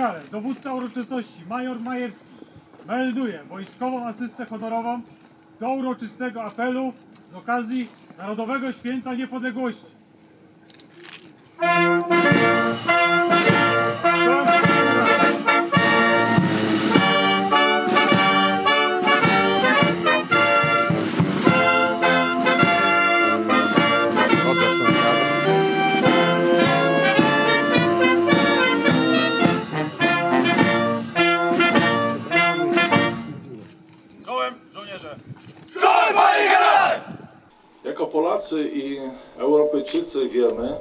Generale, dowódca uroczystości major Majewski melduje wojskową asystę honorową do uroczystego apelu z okazji Narodowego Święta Niepodległości. Żołnierze! Jako Polacy i Europejczycy wiemy,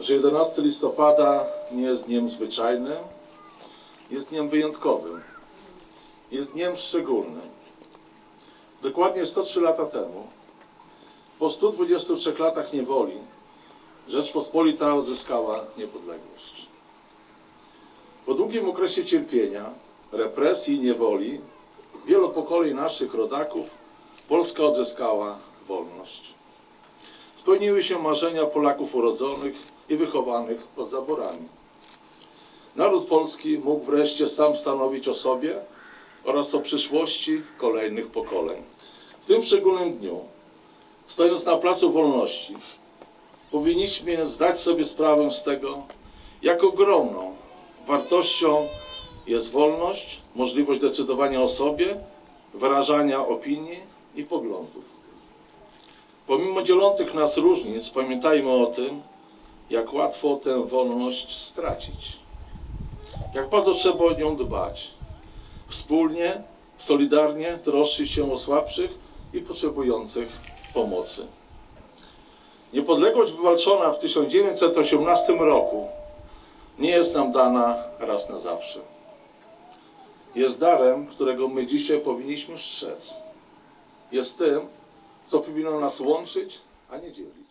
że 11 listopada nie jest dniem zwyczajnym, jest dniem wyjątkowym, jest dniem szczególnym. Dokładnie 103 lata temu, po 123 latach niewoli, Rzeczpospolita odzyskała niepodległość. Po długim okresie cierpienia, represji i niewoli, wielu pokoleń naszych rodaków, Polska odzyskała wolność. Spełniły się marzenia Polaków urodzonych i wychowanych pod zaborami. Naród polski mógł wreszcie sam stanowić o sobie oraz o przyszłości kolejnych pokoleń. W tym szczególnym dniu, stojąc na Placu Wolności, powinniśmy zdać sobie sprawę z tego, jak ogromną wartością jest wolność, możliwość decydowania o sobie, wyrażania opinii i poglądów. Pomimo dzielących nas różnic, pamiętajmy o tym, jak łatwo tę wolność stracić. Jak bardzo trzeba o nią dbać. Wspólnie, solidarnie troszczyć się o słabszych i potrzebujących pomocy. Niepodległość wywalczona w 1918 roku nie jest nam dana raz na zawsze. Jest darem, którego my dzisiaj powinniśmy strzec. Jest tym, co powinno nas łączyć, a nie dzielić.